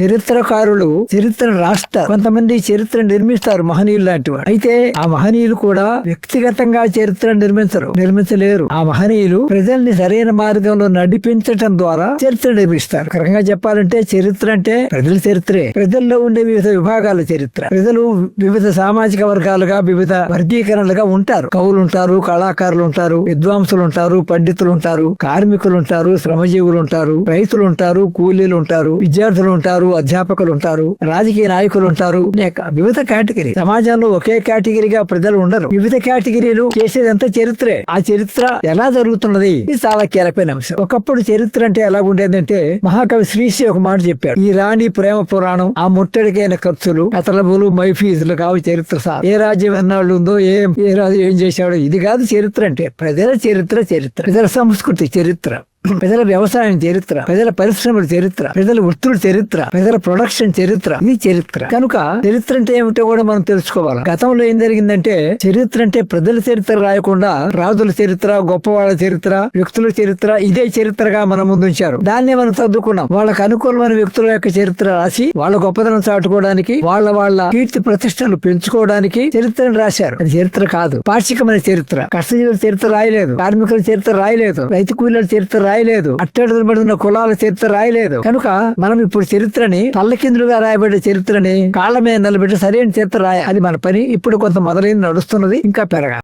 చరిత్రకారులు చరిత్ర రాస్తారు కొంతమంది చరిత్ర నిర్మిస్తారు మహనీయులు లాంటి వాడు అయితే ఆ మహనీయులు కూడా వ్యక్తిగతంగా చరిత్ర నిర్మించరు నిర్మించలేరు. ఆ మహనీయులు ప్రజల్ని సరైన మార్గంలో నడిపించటం ద్వారా చరిత్ర నిర్మిస్తారు. ఒక చెప్పాలంటే చరిత్ర అంటే ప్రజల చరిత్రే. ప్రజల్లో ఉండే వివిధ విభాగాల చరిత్ర. ప్రజలు వివిధ సామాజిక వర్గాలుగా వివిధ వర్గీకరణలుగా ఉంటారు. కవులు ఉంటారు కళాకారులు ఉంటారు విద్వాంసులు ఉంటారు పండితులు ఉంటారు కార్మికులు ఉంటారు శ్రమజీవులు ఉంటారు రైతులు ఉంటారు కూలీలు ఉంటారు విద్యార్థులు ఉంటారు అధ్యాపకులు ఉంటారు రాజకీయ నాయకులు ఉంటారు. వివిధ కేటగిరీ. సమాజంలో ఒకే కేటగిరీగా ప్రజలు ఉండరు. వివిధ కేటగిరీలు చేసేదంతా చరిత్రే. ఆ చరిత్ర ఎలా జరుగుతున్నది? ఇది చాలా కీలకమైన అంశం. ఒకప్పుడు చరిత్ర అంటే ఎలా ఉండేదంటే మహాకవి శ్రీశ్రీ ఒక మాట చెప్పాడు. ఈ రాణి ప్రేమ పురాణం ఆ ముట్టడికైన ఖర్చులు కథలబులు మైఫీజులు కావు చరిత్ర సార్. ఏ రాజ్యం ఎన్నాళ్ళు ఉందో ఏ ఏ రాజు ఏం చేశాడో ఇది కాదు చరిత్ర అంటే ప్రజల చరిత్ర చరిత్ర. ప్రజల సంస్కృతి చరిత్ర. ప్రజల వ్యవసాయం చరిత్ర ప్రజల పరిశ్రమల చరిత్ర ప్రజల వృత్తుల చరిత్ర ప్రజల ప్రొడక్షన్ చరిత్ర ఇది చరిత్ర. కనుక చరిత్ర అంటే ఏమిటో కూడా మనం తెలుసుకోవాలి. గతంలో ఏం జరిగిందంటే చరిత్ర అంటే ప్రజల చరిత్ర రాయకుండా రాజుల చరిత్ర గొప్పవాళ్ళ చరిత్ర వ్యక్తుల చరిత్ర ఇదే చరిత్రగా మన ముందు ఉంచారు దాన్నే మనం చదువుకున్నాం. వాళ్ళకు అనుకూలమైన వ్యక్తుల యొక్క చరిత్ర రాసి వాళ్ళ గొప్పతనం చాటుకోవడానికి వాళ్ళ వాళ్ళ కీర్తి ప్రతిష్టలు పెంచుకోవడానికి చరిత్రను రాశారు. అది చరిత్ర కాదు. పాక్షికమైన చరిత్ర. కష్టజీవుల చరిత్ర రాయలేదు. కార్మికుల చరిత్ర రాయలేదు. రైతు కూలీల చరిత్ర రాయలేదు రాయలేదు. అట్టడుగుబడిన కులాల చరిత్ర రాయలేదు. కనుక మనం ఇప్పుడు చరిత్రని పల్లకిందులుగా రాయబడే చరిత్రని కాళ్ళ మీద నిలబెట్టి సరైన చరిత్ర రాయ అది మన పని. ఇప్పుడు కొంత మొదలైంది నడుస్తున్నది ఇంకా పెరగాలి.